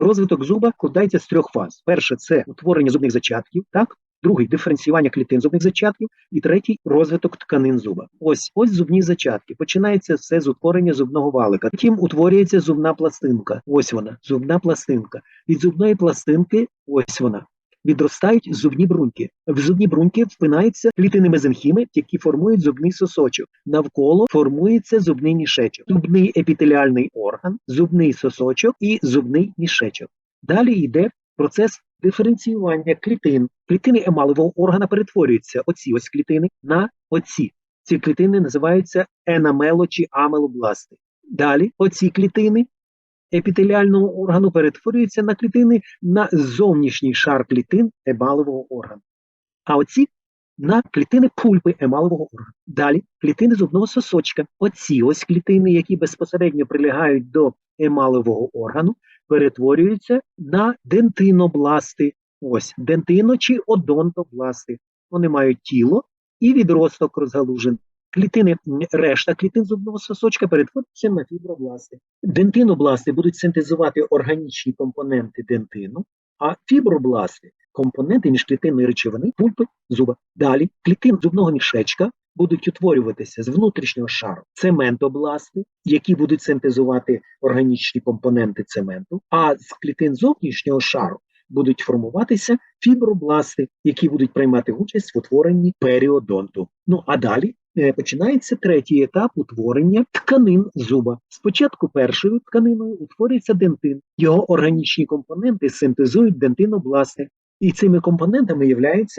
Розвиток зуба складається з трьох фаз. Перше це утворення зубних зачатків, так? Другий диференціювання клітин зубних зачатків, і третій розвиток тканин зуба. Ось ось зубні зачатки. Починається все з утворення зубного валика. Потім утворюється зубна пластинка. Ось вона, зубна пластинка. Від зубної пластинки, ось вона. Відростають зубні бруньки. В зубні бруньки впинаються клітини мезенхіми, які формують зубний сосочок. Навколо формується зубний мішечок, зубний епітеліальний орган, зубний сосочок і зубний мішечок. Далі йде процес диференціювання клітин. Клітини емалевого органа перетворюються оці ось клітини на оці. Ці клітини називаються енамело чи амелобласти. Далі оці клітини епітеліального органу перетворюються на клітини на зовнішній шар клітин емалевого органу. А оці на клітини пульпи емалевого органу. Далі клітини зубного сосочка. Оці ось клітини, які безпосередньо прилягають до емалевого органу, перетворюються на дентинобласти. Ось дентино чи одонтобласти. Вони мають тіло і відросток розгалужений. Клітини, решта клітин зубного сосочка перетворюються на фібробласти. Дентинобласти будуть синтезувати органічні компоненти дентину, а фібробласти компоненти міжклітинної речовини пульпи зуба. Далі клітин зубного мішечка будуть утворюватися з внутрішнього шару цементобласти, які будуть синтезувати органічні компоненти цементу, а з клітин зовнішнього шару будуть формуватися фібробласти, які будуть приймати участь в утворенні періодонту. Ну а далі починається третій етап утворення тканин зуба. Спочатку першою тканиною утворюється дентин. Його органічні компоненти синтезують дентинобласти. І цими компонентами є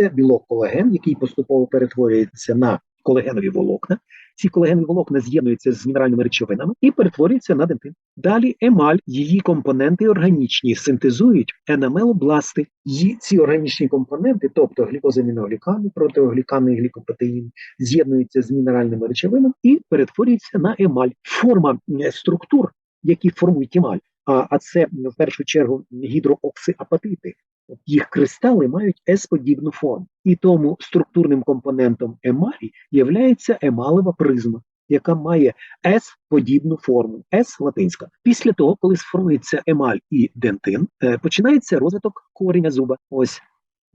білок колаген, який поступово перетворюється на колагенові волокна. Ці колагенові волокна з'єднуються з мінеральними речовинами і перетворюються на дентин. Далі емаль, її компоненти органічні, синтезують енамелобласти. Її ці органічні компоненти, тобто глікозаміноглікани, протеоглікани і з'єднуються з мінеральними речовинами і перетворюються на емаль. Форма структур, які формують емаль, а це в першу чергу гідрооксиапатити. Їх кристали мають С-подібну форму, і тому структурним компонентом емалі є емалева призма, яка має С-подібну форму, С латинська. Після того, коли сформується емаль і дентин, е, починається розвиток кореня зуба. Ось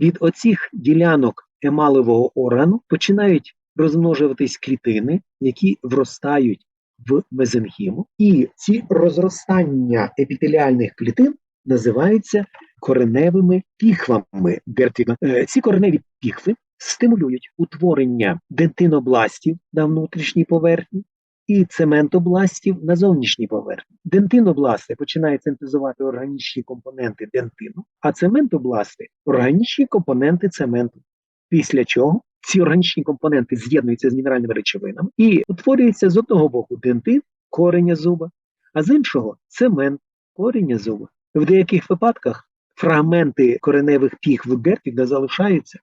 від оцих ділянок емалевого органу починають розмножуватись клітини, які вростають в мезенхіму, і ці розростання епітеліальних клітин називаються кореневими піхвами Гертвіга. Е, Ці кореневі піхви стимулюють утворення дентинобластів на внутрішній поверхні і цементобластів на зовнішній поверхні. Дентинобласти починають синтезувати органічні компоненти дентину, а цементобласти органічні компоненти цементу. Після чого ці органічні компоненти з'єднуються з мінеральними речовинами і утворюється з одного боку дентин, кореня зуба, а з іншого цемент, коріння зуба. В деяких випадках фрагменти кореневих піхв Гертіга залишаються,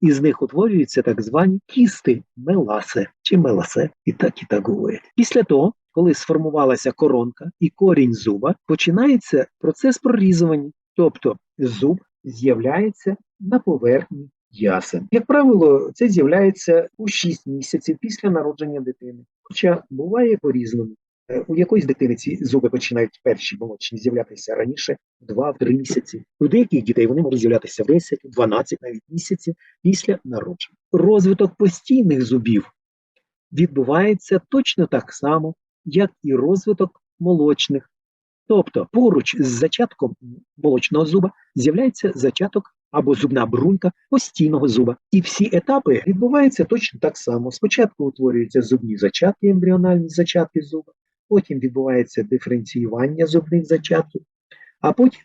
і з них утворюються так звані кісти меласе чи меласе, і так і так говорять. Після того, коли сформувалася коронка і корінь зуба, починається процес прорізування, тобто зуб з'являється на поверхні ясен. Як правило, це з'являється у 6 місяців після народження дитини, хоча буває по-різному. Е, У якоїсь дитини ці зуби починають перші молочні з'являтися раніше, 2-3 місяці. У деяких дітей вони можуть з'являтися в 10, 12 навіть місяців після народження. Розвиток постійних зубів відбувається точно так само, як і розвиток молочних. Тобто поруч з зачатком молочного зуба з'являється зачаток або зубна брунька постійного зуба. І всі етапи відбуваються точно так само. Спочатку утворюються зубні зачатки, ембріональні зачатки зуба, потім відбувається диференціювання зубних зачатків, а потім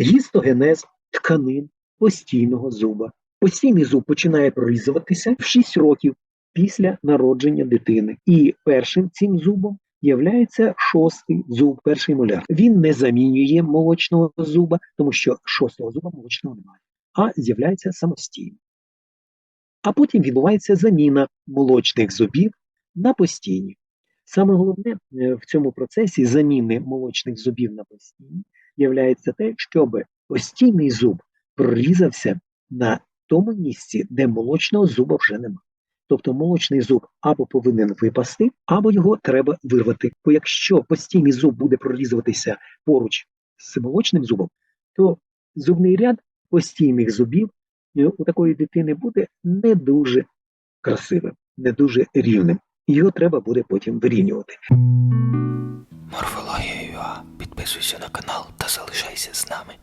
гістогенез тканин постійного зуба. Постійний зуб починає прорізуватися в 6 років після народження дитини. І першим цим зубом являється шостий зуб, перший моляр. Він не замінює молочного зуба, тому що шостого зуба молочного немає, а з'являється самостійно. А потім відбувається заміна молочних зубів на постійні. Саме головне е, в цьому процесі заміни молочних зубів на постійні є те, щоб постійний зуб прорізався на тому місці, де молочного зуба вже немає. Тобто молочний зуб або повинен випасти, або його треба вирвати. Бо якщо постійний зуб буде прорізуватися поруч з молочним зубом, то зубний ряд постійних зубів е, у такої дитини буде не дуже красивим, не дуже рівним. Його треба буде потім вирівнювати. Морфологія.ua. Підписуйся на канал та залишайся з нами.